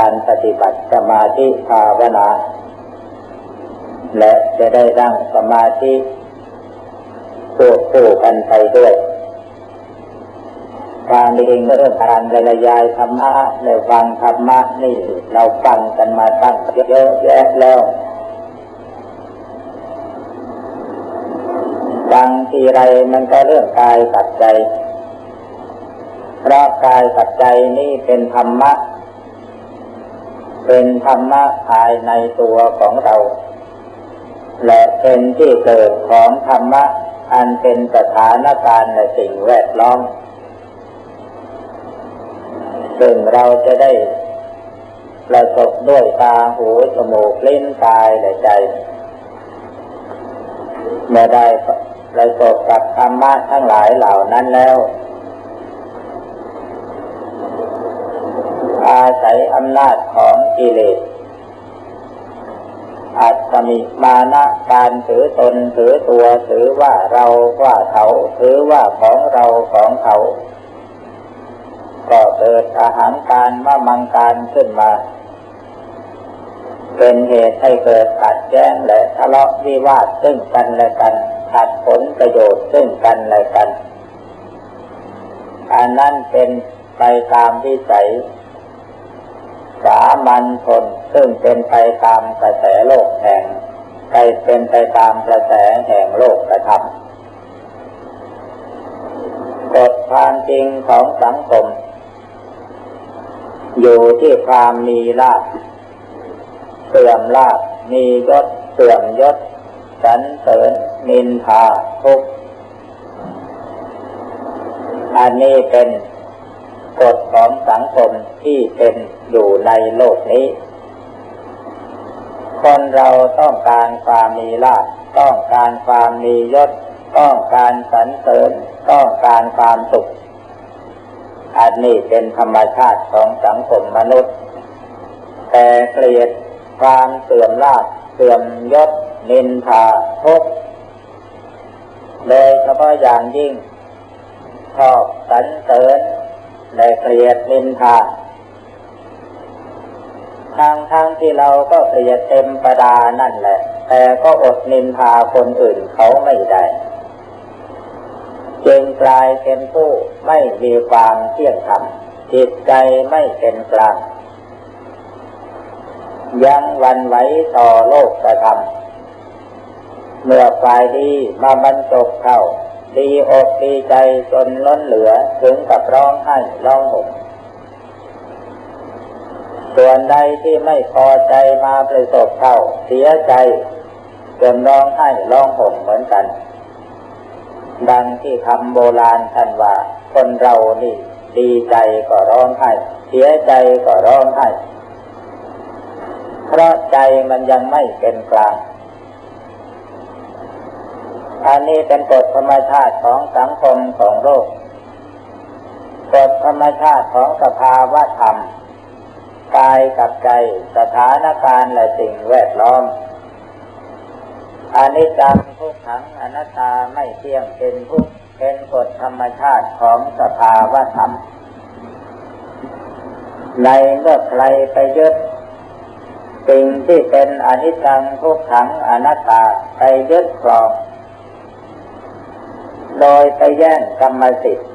การปฏิบัติสมาธิภาวนา และจะได้ดั้งสมาธิควบคู่กันไปด้วยการเองเรื่องการบรรยายธรรมะในฟังธรรมะนี่เราฟังกันมาตั้งเยอะแยะแล้วฟังทีไรมันก็เรื่องกายกับใจเพราะกายกับใจนี่เป็นธรรมะ เป็นธรรมะภายในตัวของเรา และเป็นที่เกิดของธรรมะอันเป็นสถานการณ์ในสิ่งแวดล้อม ซึ่งเราจะได้ประสบด้วยตาหูจมูกลิ้นกายและใจ เมื่อได้ประสบกับธรรมะทั้งหลายเหล่านั้นแล้ว อาศัยอำนาจของกิเลสอาจจะมีมานะการถือตนถือตัวถือว่าเราว่าเขาถือว่าของเราของเขา ก็เกิดอาหารการมามังการขึ้นมา เป็นเหตุให้เกิดขัดแย้งและทะเลาะวิวาทซึ่งกันและกันขัดผลประโยชน์ซึ่งกันและกันอันนั้นเป็นไปตามวิสัย สามัญชนซึ่งเป็นไปตามกระแสโลกแห่งไปเป็นไปตามกระแสแห่งโลกกระทำกฎความจริงของสังคม อยู่ที่ความมีลาภเสื่อมลาภมียศเสื่อมยศสันเสริญนินทาทุกอันนี้เป็นกฎของสังคมที่เป็น อยู่ในโลกนี้ คนเราต้องการความมีลาภต้องการความมียศ ต้องการสรรเสริญ ต้องการความสุข อันนี้เป็นธรรมชาติของสังคมมนุษย์ แต่เกลียดความเสื่อมลาภเสื่อมยศนินทาทุกโดยเฉพาะอย่างยิ่งชอบสรรเสริญและเกลียดนินทา ทางทางที่เราก็เกลียดเต็มประดานั่นแหละ แต่ก็อดนินทาคนอื่นเขาไม่ได้จึงกลายเป็นผู้ไม่มีความเที่ยงธรรมจิตใจไม่เป็นกลาง ยังวันไหวต่อโลกกระทำเมื่อฝ่ายดีมาบรรจบเข้า ดีอกดีใจจนล้นเหลือถึงกับร้องไห้ร้องห่ม ส่วนใดที่ไม่พอใจมาประสบเข้าเสียใจจนร้องไห้ร้องห่มเหมือนกัน ดังที่คำโบราณท่านว่า คนเรานี่ ดีใจก็ร้องไห้เสียใจก็ร้องไห้เพราะใจมันยังไม่เป็นกลางอันนี้เป็นกฎธรรมชาติของสังคมของโลกกฎธรรมชาติของสภาวะธรรม กายกับใจ สถานการณ์และสิ่งแวดล้อมอนิจจังทุกขังอนัตตาไม่เที่ยงเป็นทุกเป็นกฎธรรมชาติของสภาวะธรรม ในเมื่อใครไปยึดสิ่งที่เป็นอนิจจังทุกขังอนัตตาไปยึดครอง โดยไปแย่งกรรมสิทธิ์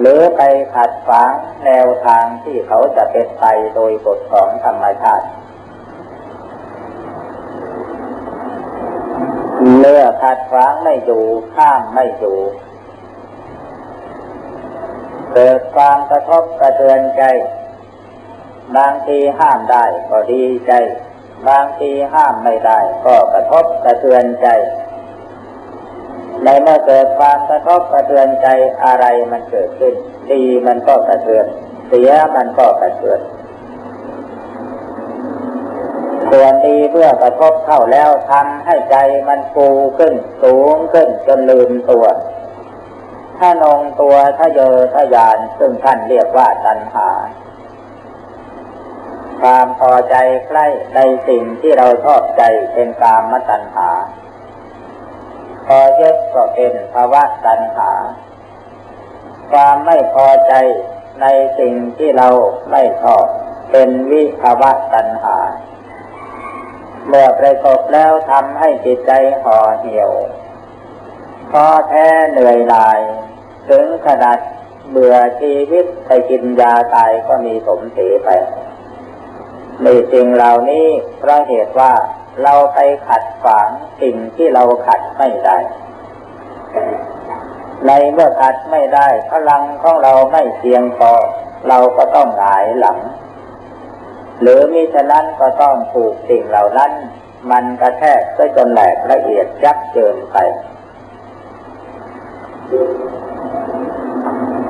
หรือไปขัดขวางแนวทางที่เขาจะเป็นไปโดยกฎของธรรมชาติเมื่อขัดขวางไม่อยู่ข้ามไม่อยู่เกิดความกระทบกระเทือนใจ บางทีห้ามได้ก็ดีใจ บางทีห้ามไม่ได้ก็กระทบกระเทือนใจ ในเมื่อเกิดความกระทบกระเทือนใจอะไรมันเกิดขึ้น ดีมันก็กระเทือน เสียมันก็กระเทือนส่วนดีเมื่อกระทบเข้าแล้วทำให้ใจมันฟูขึ้น สูงขึ้นจนลืมตัว ถ้านงตัวถ้าเยอถ้ายานซึ่งท่านเรียกว่าตัณหา ความพอใจใกล้ในสิ่งที่เราชอบใจเป็นกามตัณหา พอยึดก็เป็นภาวะตัณหา ความไม่พอใจในสิ่งที่เราไม่ชอบเป็นวิภาวะตัณหา เมื่อประสบแล้วทำให้จิตใจห่อเหี่ยวท้อแท้เหนื่อยหน่าย ถึงขนาดเบื่อชีวิตไปกินยาตายก็มีสมเสีไปในสิ่งเหล่านี้เพราะเหตุว่า เราไปขัดขวางสิ่งที่เราขัดไม่ได้ ในเมื่อขัดไม่ได้พลังของเราไม่เพียงพอเราก็ต้องหงายหลัง หรือมิฉะนั้นก็ต้องถูกสิ่งเหล่านั้น มันกระแทกไปจนแหลกละเอียดยับเจินไป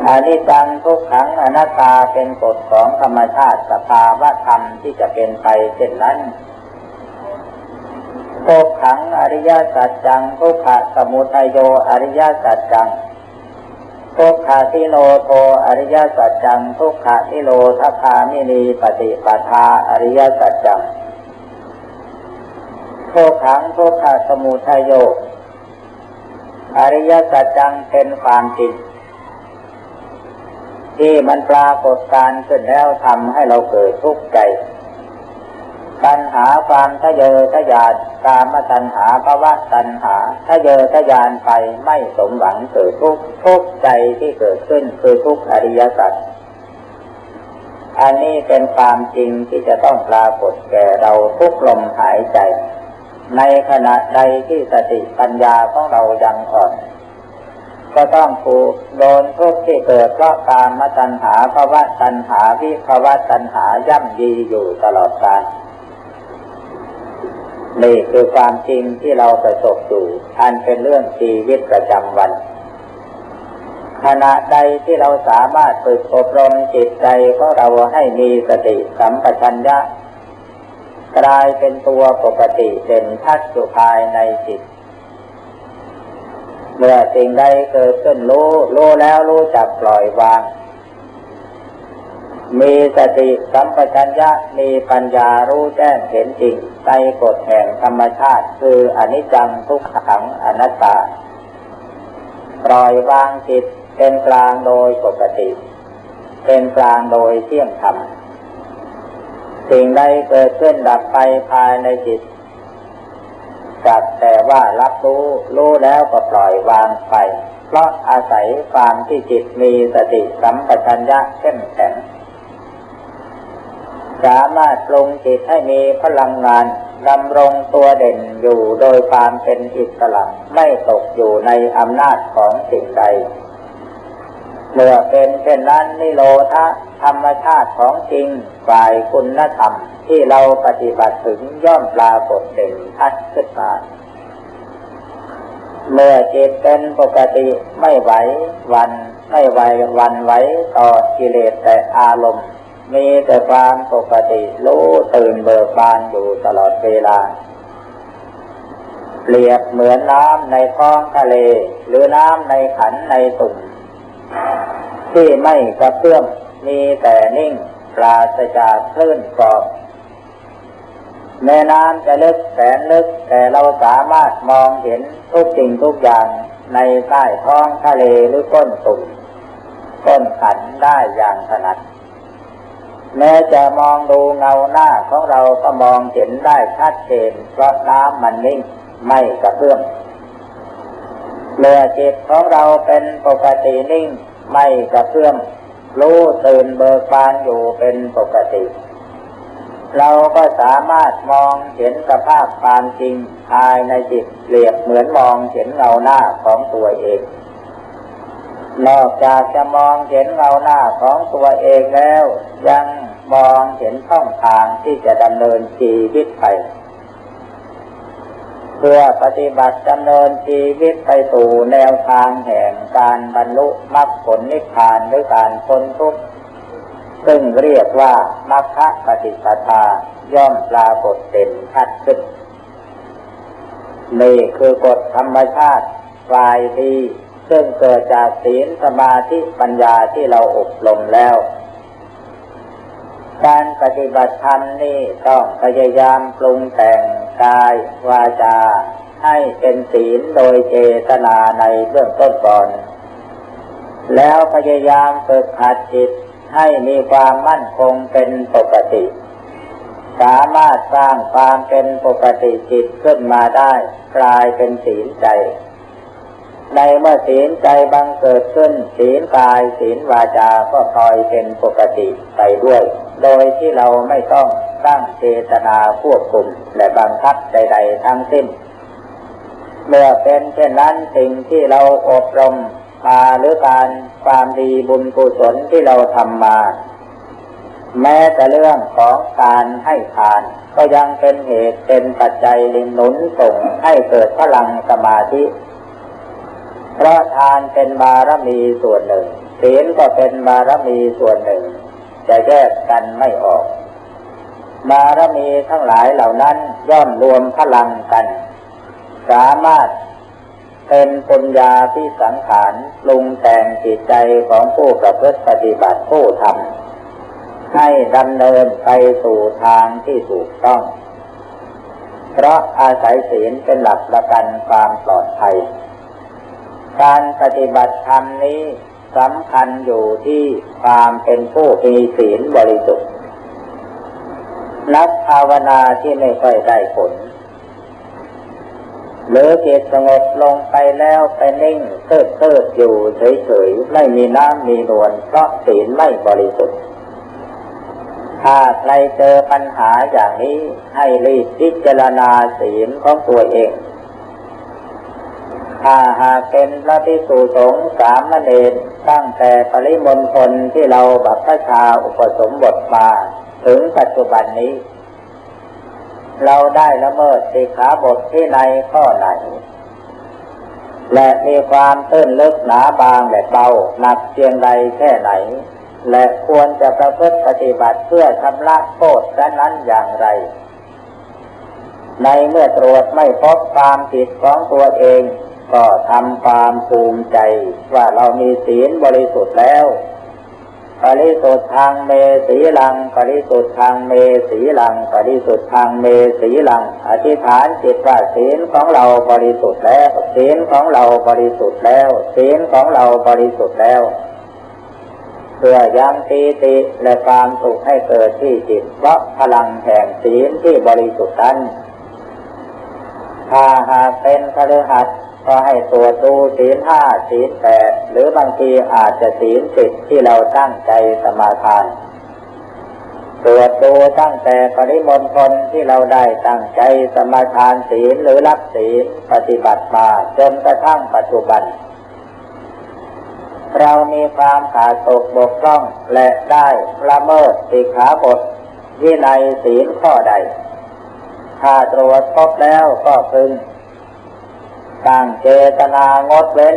อนิจังทุกขังอนัตตาเป็นกฎของธรรมชาติสภาวะธรรมที่จะเป็นไปเช่นนั้น ทุกขังอริยสัจจังทุกขะสมุทัยโยอริยสัจจังทุกขาทิโลโทอริยสัจจังทุกขาทิโลทัคามินีปฏิปทาอริยสัจจังทุกขังทุกขาสมุทัยโย อริยสัจจังเป็นความจริงที่มันปรากฏการขึ้นแล้วทำให้เราเกิดทุกข์ใจ ตัณหาความทะเยอทะยานกามตัณหาภาวะตัณหาทะเยอทะยานไปไม่สมหวังเกิดทุกทุกใจที่เกิดขึ้นคือทุกอริยสัจอันนี้เป็นความจริงที่จะต้องปรากฏแก่เราทุกลมหายใจ ในขณะใดที่สติปัญญาของเรายังอ่อนก็ต้องถูกโดนทุกข์ที่เกิดเพราะการมตัณหาภาวะตัณหาวิภาวะตัณหาย่ำยีอยู่ตลอดกาล นี่คือความจริงที่เราประสบอยู่ อันเป็นเรื่องชีวิตประจำวัน ขณะใดที่เราสามารถฝึกอบรมจิตใจของเราให้มีสติสัมปชัญญะกลายเป็นตัวปกติเด่นชัดอยู่ภายในจิต เมื่อสิ่งใดเกิดขึ้นรู้รู้แล้วรู้จักปล่อยวาง มีสติสัมปชัญญะมีปัญญารู้แจ้งเห็นจริงในกฎแห่งธรรมชาติ คืออนิจจังทุกขังอนัตตา ปล่อยวางจิตเป็นกลางโดยปกติ เป็นกลางโดยเที่ยงธรรมสิ่งใดเกิดขึ้นดับไปภายในจิตจักแต่ว่ารับรู้รู้แล้วก็ปล่อยวางไป เพราะอาศัยความที่จิตมีสติสัมปชัญญะเข้มแข็ง สามารถปรุงจิตให้มีพลังงานดำรงตัวเด่นอยู่โดยความเป็นอิสระไม่ตกอยู่ในอำนาจของสิ่งใด เมื่อเป็นเช่นนั้นนิโรธะธรรมชาติของจริงฝ่ายคุณธรรมที่เราปฏิบัติถึงย่อมปรากฏเด่นชัดขึ้นมาเมื่อจิตเป็นปกติไม่ไหววันไม่ไหววันไหวต่อกิเลสแต่อารมณ์ มีแต่ความปกติรู้ตื่นเบิกบานอยู่ตลอดเวลา เปรียบเหมือนน้ำในท้องทะเล หรือน้ำในขันในตุ่มที่ไม่กระเพื่อมมีแต่นิ่งปราศจากคลื่นกรอบแม่น้ำจะลึกแสนลึกแต่เราสามารถมองเห็นทุกสิ่งทุกอย่างในใต้ท้องทะเลหรือก้นตุ่มก้นขันได้อย่างถนัด แม้จะมองดูเงาหน้าของเราก็มองเห็นได้ชัดเจนเพราะน้ำมันนิ่งไม่กระเพื่อมเมื่อจิตของเราเป็นปกตินิ่งไม่กระเพื่อมรู้ตื่นเบิกบานอยู่เป็นปกติ เราก็สามารถมองเห็นสภาพความจริงภายในจิตเปรียบเหมือนมองเห็นเงาหน้าของตัวเอง นอกจากจะมองเห็นเงาหน้าของตัวเองแล้ว ยังมองเห็นช่องทางที่จะดำเนินชีวิตไป เพื่อปฏิบัติดำเนินชีวิตไปสู่แนวทางแห่งการบรรลุมรรคผลนิพพานด้วยการพ้นทุกข์ซึ่งเรียกว่ามรรคปฏิปทาย่อมปรากฏเด่นชัดขึ้นนี่คือกฎธรรมชาติฝ่ายดี ซึ่งเกิดจากศีลสมาธิปัญญาที่เราอบรมแล้ว การปฏิบัติธรรมนี่ต้องพยายามปรุงแต่งกายวาจา ให้เป็นศีลโดยเจตนาในเบื้องต้นก่อน แล้วพยายามฝึกหัดจิตให้มีความมั่นคงเป็นปกติ สามารถสร้างความเป็นปกติจิตขึ้นมาได้ กลายเป็นศีลใจ ในเมื่อศีลใจบังเกิดขึ้น ศีลกายศีลวาจาก็พลอยเป็นปกติไปด้วย โดยที่เราไม่ต้องตั้งเจตนาควบคุมและบังคับใด ๆ ทั้งสิ้น เมื่อเป็นเช่นนั้นสิ่งที่เราอบรมมาหรือการความดีบุญกุศลที่เราทำมา แม้แต่เรื่องของการให้ทาน ก็ยังเป็นเหตุเป็นปัจจัยลิหนุนส่งให้เกิดพลังสมาธิ เพราะทานเป็นบารมีส่วนหนึ่งศีลก็เป็นบารมีส่วนหนึ่ง จะแยกกันไม่ออก บารมีทั้งหลายเหล่านั้นย่อมรวมพลังกัน สามารถเป็นปัญญาที่สังขารปรุงแต่งจิตใจของผู้ประพฤติปฏิบัติผู้ทำให้ดำเนินไปสู่ทางที่ถูกต้อง เพราะอาศัยศีลเป็นหลักประกันความปลอดภัย การปฏิบัติธรรมนี้สำคัญอยู่ที่ความเป็นผู้มีศีลบริสุทธิ์นักภาวนาที่ไม่ค่อยได้ผล หรือจิตสงบลงไปแล้วไปนิ่งเติดเติดอยู่เฉยๆ ไม่มีน้ำมีนวลเพราะศีลไม่บริสุทธิ์ ถ้าใครเจอปัญหาอย่างนี้ให้รีบพิจารณาศีลของตัวเอง ถ้าหากเป็นพระภิกษุสงฆ์สามเณรตั้งแต่ปริมณฑลที่เราบัพพชาอุปสมบทมาถึงปัจจุบันนี้ เราได้ละเมิดสิกขาบทที่ในข้อไหน และมีความตื้นลึกหนาบางและเบาหนักเพียงใดแค่ไหน และควรจะประพฤติปฏิบัติเพื่อชำระโทษนั้นอย่างไรในเมื่อตรวจไม่พบความผิดของตัวเอง ก็ทำความภูมิใจว่าเรามีศีลบริสุทธิ์แล้วปริสุทธิ์ทางเมสีลังปริสุทธิ์ทางเมสีลังปริสุทธิ์ทางเมสีลัง อธิษฐานจิตว่าศีลของเราบริสุทธิ์แล้ว ศีลของเราบริสุทธิ์แล้ว ศีลของเราบริสุทธิ์แล้วเพื่อยังตีติและความสุขให้เกิดที่จิตเพราะพลังแห่งศีลที่บริสุทธิ์นั้นถ้าหากเป็นคฤหัสถ์ ก็ให้ตรวจดูศีลห้าศีลแปดหรือบางทีอาจจะศีลสิบที่เราตั้งใจสมาทานตรวจดูตั้งแต่ปริมณฑลที่เราได้ตั้งใจสมาทานศีลหรือรับศีลปฏิบัติมาจนกระทั่งปัจจุบัน เรามีความขาดตกบกพร่องและได้ละเมิดสิกขาบทวินัยศีลข้อใด ถ้าตรวจพบแล้วก็พึง ตั้งเจตนางดเว้น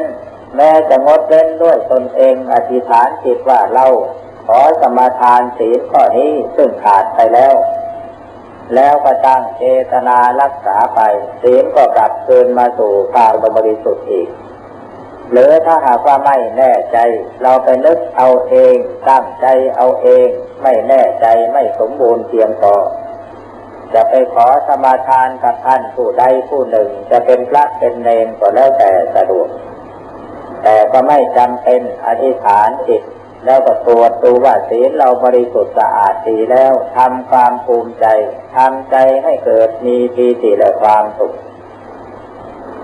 แม้จะงดเว้นด้วยตนเองอธิษฐานจิตว่าเราขอสมาทานศีลข้อนี้ซึ่งขาดไปแล้ว แล้วก็ตั้งเจตนารักษาไป ศีลก็กลับคืนมาสู่ความบริสุทธิ์อีกหรือถ้าหากว่าไม่แน่ใจ เราไปนึกเอาเองตั้งใจเอาเอง ไม่แน่ใจไม่สมบูรณ์เพียงพอ จะไปขอสมาทานกับท่านผู้ใดผู้หนึ่ง จะเป็นพระเป็นเนรก็แล้วแต่สะดวก แต่ก็ไม่จำเป็นอธิษฐานจิตแล้วก็ตรวจดูว่าศีลเราบริสุทธิ์สะอาดดีแล้วทำความภูมิใจทำใจให้เกิดมีปีติและความสุข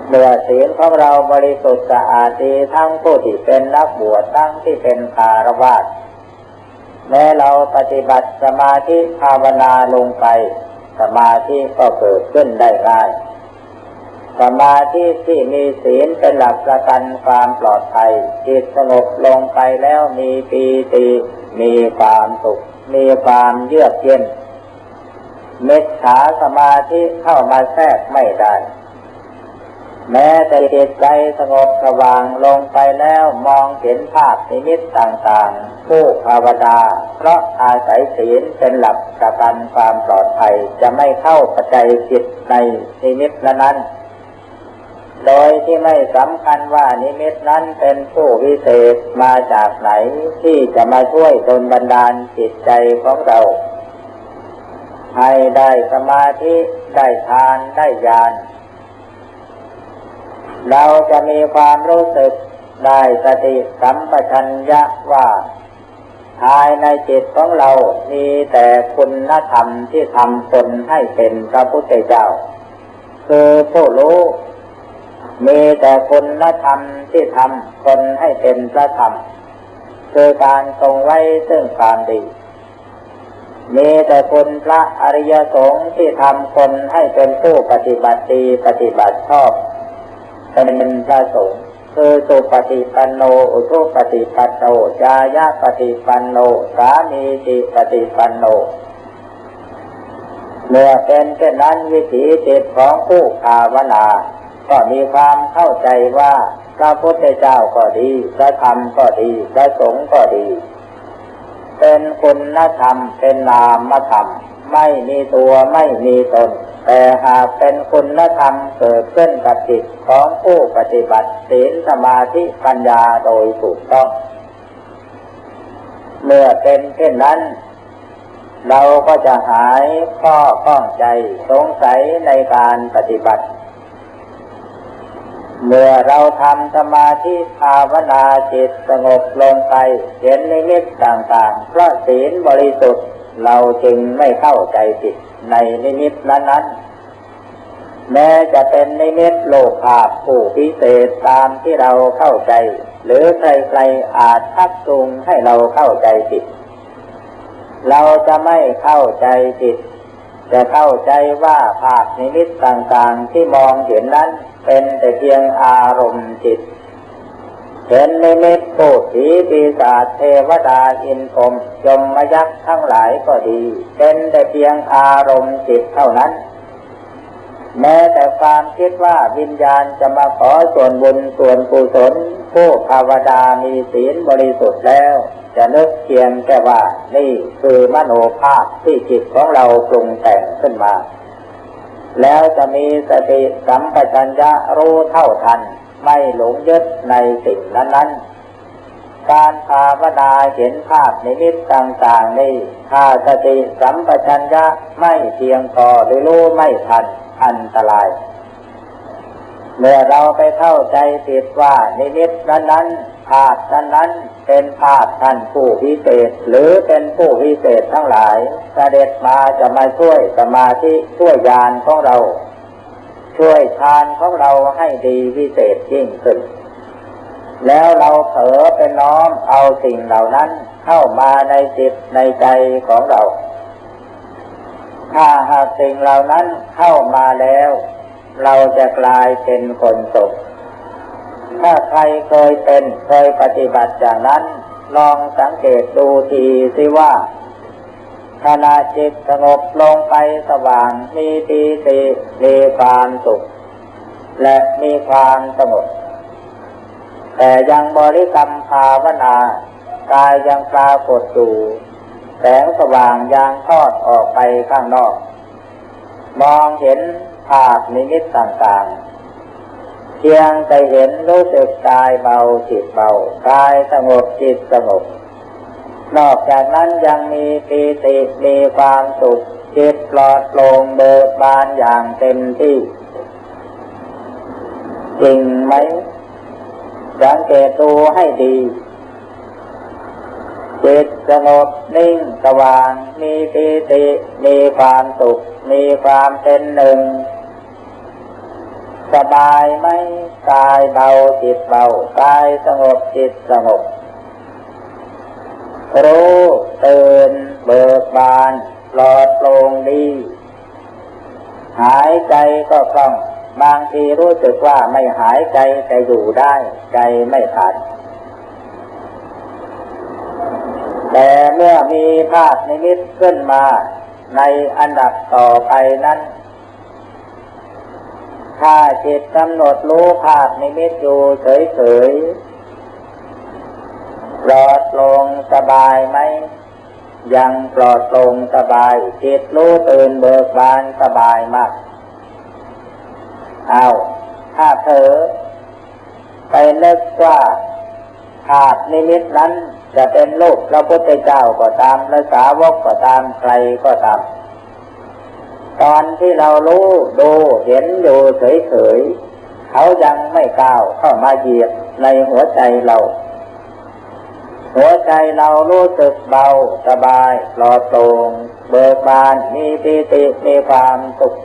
เมื่อศีลของเราบริสุทธิ์สะอาดดีทั้งผู้ที่เป็นนักบวชทั้งที่เป็นคารวะแม้เราปฏิบัติสมาธิภาวนาลงไป สมาธิก็เกิดขึ้นได้ง่ายสมาธิที่มีศีลเป็นหลักประกันความปลอดภัยจิตสงบลงไปแล้วมีปีติมีความสุข มีความเยือกเย็นเมตตาสมาธิเข้ามาแทรกไม่ได้ แม้แต่จิตใจสงบสว่างลงไปแล้วมองเห็นภาพนิมิตต่างๆ ผู้ภาวดาเพราะอาศัยศีลเป็นหลักประกันความปลอดภัยจะไม่เข้าปัจจัยจิตในนิมิตนั้นโดยที่ไม่สำคัญว่านิมิตนั้นเป็นผู้วิเศษมาจากไหนที่จะมาช่วยดลบันดาลจิตใจของเรา ให้ได้สมาธิได้ทานได้ญาณ เราจะมีความรู้สึกได้สติสัมปชัญญะว่า ภายในจิตของเรา มีแต่คุณธรรมที่ทำตนให้เป็นพระพุทธเจ้า คือผู้รู้ มีแต่คุณธรรมที่ทำคนให้เป็นพระธรรม คือการทรงไว้ซึ่งความดี มีแต่คุณพระอริยสงฆ์ที่ทำคนให้เป็นผู้ปฏิบัติดีปฏิบัติชอบ เป็นพระสงฆ์คือสุปฏิปันโนอุทุปฏิปันโนจายาปฏิปันโนสามีติปฏิปันโนเมื่อเป็นเช่นนั้นวิถีจิตของผู้ภาวนา ก็มีความเข้าใจว่าพระพุทธเจ้าก็ดีพระธรรมก็ดีพระสงฆ์ก็ดี เป็นคุณธรรมเป็นนามธรรม ไม่มีตัวไม่มีตน แต่หากเป็นคุณธรรมเกิดขึ้นกับจิตของผู้ปฏิบัติศีลสมาธิปัญญาโดยถูกต้อง เมื่อเป็นเช่นนั้น เราก็จะหายข้อข้องใจสงสัยในการปฏิบัติ เมื่อเราทำสมาธิภาวนาจิตสงบลงไปเห็นนิมิตต่างๆเพราะศีลบริสุทธิ์ เราจึงไม่เข้าใจผิดในนิมิตนั้นๆ แม้จะเป็นนิมิตโลภาพผู้พิเศษตามที่เราเข้าใจ หรือใครๆอาจทักจูงให้เราเข้าใจผิด เราจะไม่เข้าใจผิดจะเข้าใจว่าภาพนิมิตต่างๆที่มองเห็นนั้นเป็นแต่เพียงอารมณ์จิตเห็นนิมิต โูผีปีศาจเทวดาอินพรมยมมยักษ์ทั้งหลายก็ดี เป็นแต่เพียงอารมณ์จิตเท่านั้น แม้แต่ความคิดว่าวิญญาณจะมาขอส่วนบุญส่วนกุศลผู้ภาวดามีศีลบริสุทธิ์แล้ว จะนึกเพียงแค่ว่านี่คือมโนภาพที่จิตของเราปรุงแต่งขึ้นมา แล้วจะมีสติสัมปชัญญะรู้เท่าทัน ไม่หลงยึดในสิ่งนั้นๆ การภาวนาเห็นภาพในมิตต่างๆนี่ถ้าสติสัมปชัญญะไม่เพียงพอหรือรู้ไม่ทันอันตราย เมื่อเราไปเข้าใจผิดว่านิมิตนั้นๆภาพนั้นๆเป็นภาพท่านผู้พิเศษ หรือเป็นผู้พิเศษทั้งหลายเสด็จมาจะมาช่วยสมาธิช่วยญาณของเรา ช่วยทานของเราให้ดีวิเศษยิ่งขึ้น แล้วเราเผลอไปน้อมเอาสิ่งเหล่านั้นเข้ามาในจิตในใจของเรา ถ้าหากสิ่งเหล่านั้นเข้ามาแล้ว เราจะกลายเป็นคนตกถ้าใครเคยเป็นเคยปฏิบัติอย่างนั้น ลองสังเกตดูทีสิว่าขณะจิตสงบลงไปสว่างมีปีติมีความสุข และมีความสงบ แต่ยังบริกรรมภาวนา กายยังปรากฏอยู่แสงสว่างยังทอดออกไปข้างนอก มองเห็นภาพนิมิตต่างๆ เพียงแต่เห็นรู้สึกกายเบาจิตเบากายสงบจิตสงบ นอกจากนั้นยังมีปีติมีความสุขจิตปลอดโปร่งเบิกบานอย่างเต็มที่ จริงไหม สังเกตดูให้ดีจิตสงบนิ่งสว่าง มีปีติ มีความสุข มีความเป็นหนึ่ง สบายไหมกายเบาจิตเบากายสงบจิตสงบ รู้ตื่นเบิกบาน ปลอดโปร่งดี หายใจก็คล่อง บางทีรู้สึกว่าไม่หายใจแต่อยู่ได้ ใจไม่ขาดแต่เมื่อมีภาพนิมิตขึ้นมาในอันดับต่อไปนั้น ถ้าจิตกำหนดรู้ภาพนิมิตอยู่เฉยๆปลอดโปร่งสบายไหม ยังปลอดโปร่งสบายจิตรู้ตื่นเบิกบานสบายมาก เอาถ้าเธอไปนึกว่าภาพนิมิตนั้นจะเป็นโลกพระพุทธเจ้าก็ตามและสาวกก็ตามใครก็ตาม ตอนที่เรารู้ดูเห็นอยู่เฉยๆเขายังไม่ก้าวเข้ามาเหยียบในหัวใจเรา หัวใจเรารู้สึกเบาสบายปลอดโปร่งเบิกบานมีปีติมีความสุข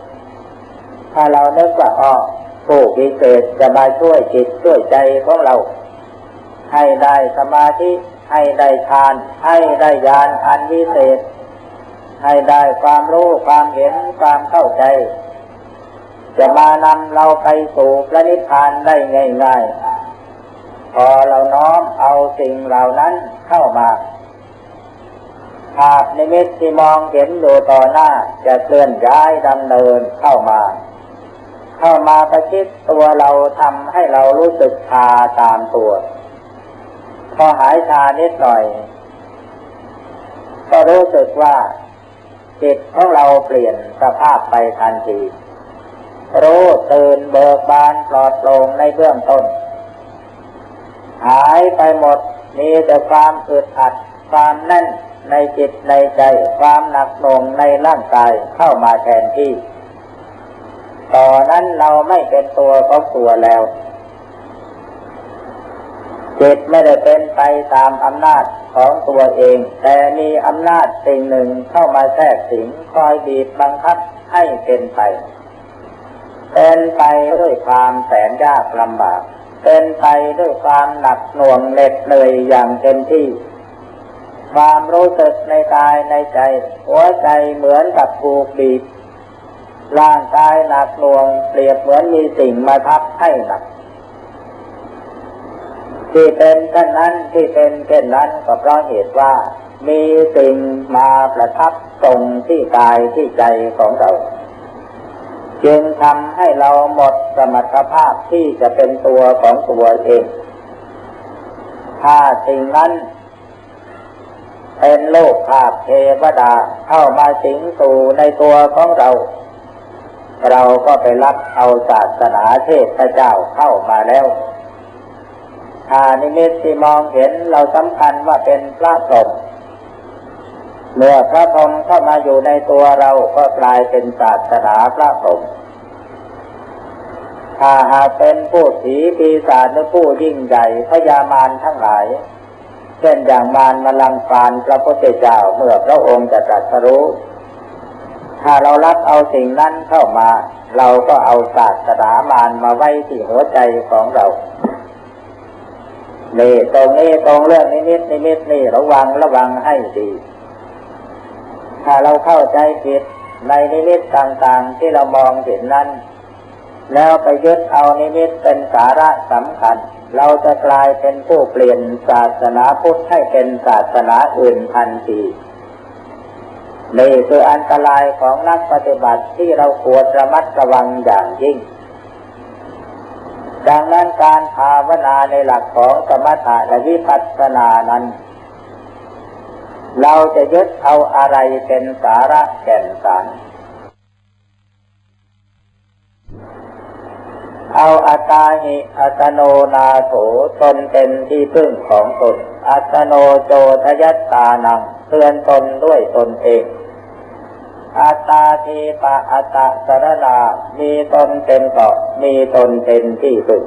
ถ้าเรานึกว่าอ๋อผู้พิเศษจะมาช่วยจิตช่วยใจของเรา ให้ได้สมาธิให้ได้ฌาน ให้ได้ญาณอันวิเศษ ให้ได้ความรู้ความเห็นความเข้าใจ จะมานำเราไปสู่พระนิพพานได้ง่ายๆ พอเราน้อมเอาสิ่งเหล่านั้นเข้ามาภาพนิมิตที่มองเห็นอยู่ต่อหน้าจะเคลื่อนย้ายดำเนินเข้ามา เข้ามาประชิดตัวเราทำให้เรารู้สึกชาตามตัว พอหายชานิดหน่อย ก็รู้สึกว่าจิตของเราเปลี่ยนสภาพไปทันที รู้ตื่นเบิกบานปลอดโปร่งในเบื้องต้น หายไปหมดมีแต่ความอึดอัดความแน่นในจิตในใจความหนักหน่วงในร่างกายเข้ามาแทนที่ ต่อนนั้นเราไม่เป็นตัวของตัวแล้ว จิตไม่ได้เป็นไปตามอำนาจของตัวเอง แต่มีอำนาจสิ่งหนึ่งเข้ามาแทรกสิงคอยบีบบังคับให้เป็นไป เป็นไปด้วยความแสนยากลำบาก เป็นไปด้วยความหนักหน่วงเหน็ดเหนื่อยอย่างเต็มที่ความรู้สึกในกายในใจ หัวใจเหมือนกับถูกบีบ ร่างกายหนักหน่วงเปรียบเหมือนมีสิ่งมาทับให้หนัก ที่เป็นเช่นนั้นที่เป็นเช่นนั้นก็เพราะเหตุว่า มีสิ่งมาประทับตรงที่กายที่ใจของเรา จึงทำให้เราหมดสมรรถภาพที่จะเป็นตัวของตัวเอง ถ้าสิ่งนั้นเป็นโลกภาพเทวดาเข้ามาสิงสู่ในตัวของเรา เราก็ไปรับเอาศาสนาเทพเจ้าเข้ามาแล้วถ้านิมิตที่มองเห็นเราสำคัญว่าเป็นพระพรหมเมื่อพระพรหมเข้ามาอยู่ในตัวเราก็กลายเป็นศาสนาพระพรหมถ้าหากเป็นผู้ผีปีศาจหรือผู้ยิ่งใหญ่พญามารทั้งหลายเช่นอย่างมารมาลังฟานพระพุทธเจ้าเมื่อพระองค์จะตรัสรู้ ถ้าเรารับเอาสิ่งนั้นเข้ามา เราก็เอาศาสนามารมาไว้ที่หัวใจของเรานี่ตรงนี้ตรงเรื่องนิมิตนิมิตนี่ระวังระวังให้ดี ถ้าเราเข้าใจผิดในนิมิตต่างๆที่เรามองเห็นนั้น แล้วไปยึดเอานิมิตเป็นสาระสำคัญ เราจะกลายเป็นผู้เปลี่ยนศาสนาพุทธให้เป็นศาสนาอื่นทันที นี่คืออันตรายของนักปฏิบัติที่เราควรระมัดระวังอย่างยิ่ง ดังนั้นการภาวนาในหลักของสมถะและวิปัสสนานั้น เราจะยึดเอาอะไรเป็นสาระแก่นสารเอาอัตาหิอัตโนนาโถตนเป็นที่พึ่งของตน อัตโนโจทยัตตานังเตือนตนด้วยตนเอง อัตตาทีปะอัตตะสรณามีตนเป็นเกาะมีตนเป็นที่สุด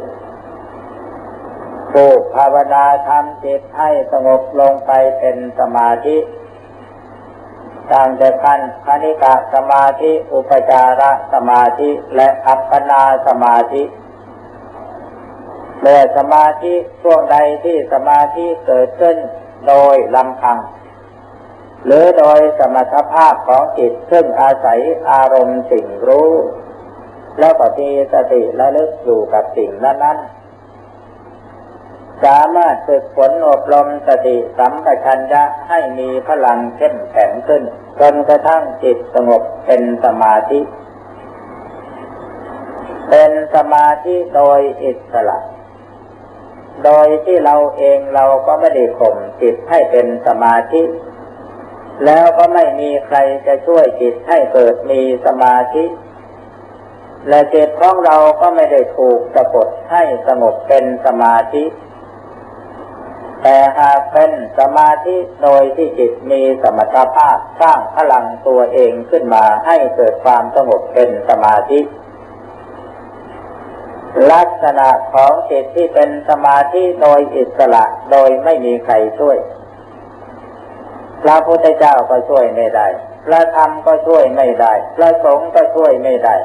ผู้ภาวนาทำจิตให้สงบลงไปเป็นสมาธิตั้งแต่ขั้นคณิกะสมาธิ อุปจารสมาธิ และอัปปนาสมาธิเมื่อสมาธิช่วงใดที่สมาธิเกิดขึ้นโดยลำพัง หรือโดยสมรรถภาพของจิตซึ่งอาศัยอารมณ์สิ่งรู้ แล้วก็มีสติระลึกอยู่กับสิ่งนั้นๆ สามารถฝึกฝนอบรมสติสัมปชัญญะให้มีพลังเข้มแข็งขึ้น จนกระทั่งจิตสงบเป็นสมาธิ เป็นสมาธิโดยอิสระโดยที่เราเองเราก็ไม่ได้ข่มจิตให้เป็นสมาธิ แล้วก็ไม่มีใครจะช่วยจิตให้เกิดมีสมาธิ และจิตของเราก็ไม่ได้ถูกสะกดให้สงบเป็นสมาธิ แต่หากเป็นสมาธิโดยที่จิตมีสมรรถภาพสร้างพลังตัวเองขึ้นมาให้เกิดความสงบเป็นสมาธิลักษณะของจิตที่เป็นสมาธิโดยอิสระโดยไม่มีใครช่วย พระพุทธเจ้าก็ช่วยไม่ได้ พระธรรมก็ช่วยไม่ได้ พระสงฆ์ก็ช่วยไม่ได้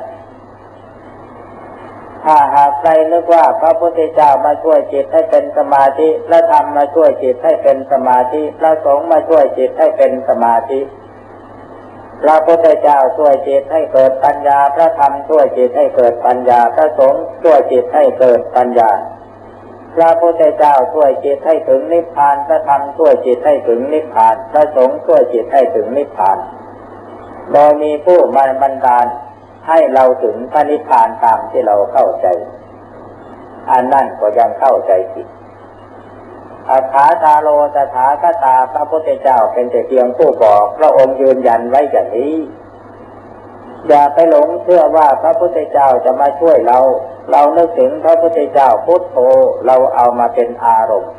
ถ้าหากใครนึกว่าพระพุทธเจ้ามาช่วยจิตให้เป็นสมาธิ พระธรรมมาช่วยจิตให้เป็นสมาธิ พระสงฆ์มาช่วยจิตให้เป็นสมาธิพระพุทธเจ้าช่วยจิตให้เกิดปัญญา พระธรรมช่วยจิตให้เกิดปัญญา พระสงฆ์ช่วยจิตให้เกิดปัญญา พระพุทธเจ้าช่วยจิตให้ถึงนิพพานพระธรรมช่วยจิตให้ถึงนิพพานพระสงฆ์ช่วยจิตให้ถึงนิพพานโดยมีผู้มาบันดาลให้เราถึงพระนิพพานตามที่เราเข้าใจ อันนั่นก็ยังเข้าใจผิดอาถาตาโลตถาคตาพระพุทธเจ้าเป็นแต่เพียงผู้บอกพระองค์ยืนยันไว้อย่างนี้ อย่าไปหลงเชื่อว่าพระพุทธเจ้าจะมาช่วยเรา เรานึกถึงพระพุทธเจ้าพุทโธเราเอามาเป็นอารมณ์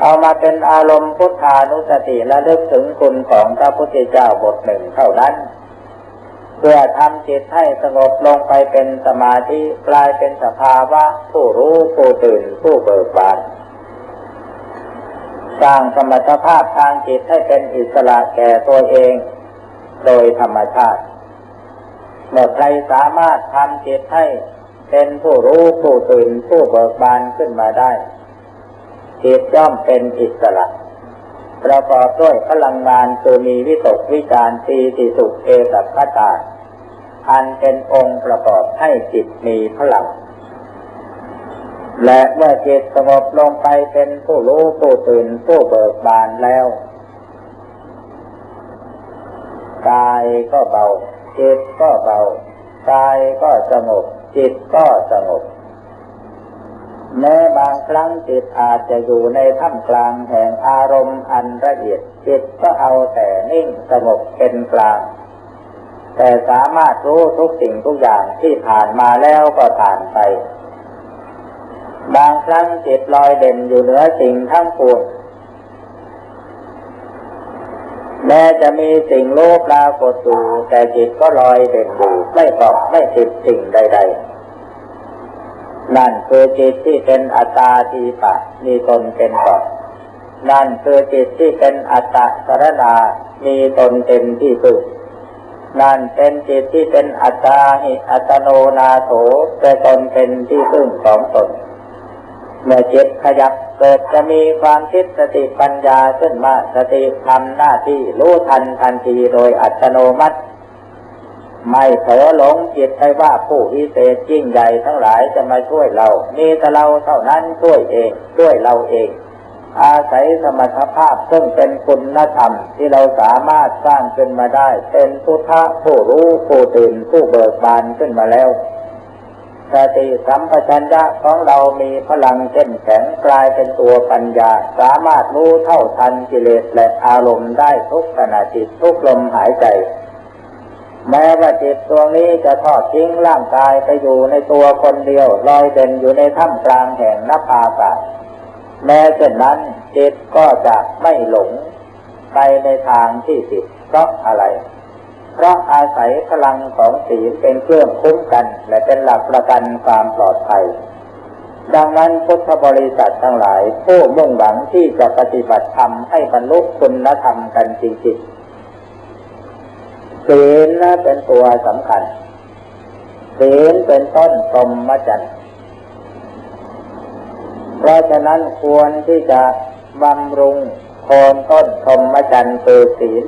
เอามาเป็นอารมณ์พุทธานุสติและลึกถึงคุณของพระพุทธเจ้าบทหนึ่งเท่านั้น เพื่อทำจิตให้สงบลงไปเป็นสมาธิกลายเป็นสภาวะ ผู้รู้ผู้ตื่นผู้เบิกบานสร้างสมรรถภาพทางจิตให้เป็นอิสระแก่ตัวเอง โดยธรรมชาติ เมื่อใครสามารถทำจิตให้เป็นผู้รู้ผู้ตื่นผู้เบิกบานขึ้นมาได้จิตย่อมเป็นอิสระประกอบด้วยพลังงานคือมีวิตกวิจารปีติสุขเอตัคตาอันเป็นองค์ประกอบให้จิตมีพลัง และเมื่อจิตสงบลงไปเป็นผู้รู้ผู้ตื่นผู้เบิกบานแล้ว กายก็เบา จิตก็เบากายก็สงบ จิตก็สงบแม้บางครั้งจิตอาจจะอยู่ในท่ามกลางแห่งอารมณ์อันละเอียดจิตก็เอาแต่นิ่งสงบเป็นกลาง แต่สามารถรู้ทุกสิ่งทุกอย่างที่ผ่านมาแล้วก็ผ่านไป บางครั้งจิตลอยเด่นอยู่เหนือสิ่งทั้งปวง แม้จะมีสิ่งโลภปรากฏอยู่แต่จิตก็ลอยเด่นอยู่ไม่เกาะไม่ติดสิ่งใด ๆ นั่นคือจิตที่เป็นอัตตาทีปะมีตนเป็นเกาะนั่นคือจิตที่เป็นอัตตะสรณามีตนเป็นที่พึ่งนั่นเป็นจิตที่เป็นอัตตาหิอัตโนนาโถแต่ตนเป็นที่พึ่งของตน เมื่อจิตขยับเกิดจะมีความคิดสติปัญญาขึ้นมาสติทำหน้าที่รู้ทันทันทีโดยอัตโนมัติ ไม่เผลอหลงจิตไปว่าผู้วิเศษยิ่งใหญ่ทั้งหลายจะมาช่วยเรา มีแต่เราเท่านั้นช่วยเองช่วยเราเอง อาศัยสมรรถภาพซึ่งเป็นคุณธรรมที่เราสามารถสร้างขึ้นมาได้ เป็นพุทธผู้รู้ผู้ตื่นผู้เบิกบานขึ้นมาแล้ว สติสัมปชัญญะของเรามีพลังเข้มแข็งกลายเป็นตัวปัญญา สามารถรู้เท่าทันกิเลสและอารมณ์ได้ทุกขณะจิตทุกลมหายใจ แม้ว่าจิตตัวนี้จะทอดทิ้งร่างกายไปอยู่ในตัวคนเดียวลอยเด่นอยู่ในถ้ำกลางแห่งนภาอากาศแม้เช่นนั้นจิตก็จะไม่หลงไปในทางที่ผิดเพราะอะไร เพราะอาศัยพลังของศีลเป็นเครื่องคุ้มกัน และเป็นหลักประกันความปลอดภัย ดังนั้นพุทธบริษัททั้งหลาย ผู้มุ่งหวังที่จะปฏิบัติธรรมให้บรรลุคุณธรรมกันจริงๆศีลนะเป็นตัวสำคัญศีลเป็นต้นตมมจันทร์เพราะฉะนั้นควรที่จะบำรุงโคนต้นธรรมจันทร์คือศีล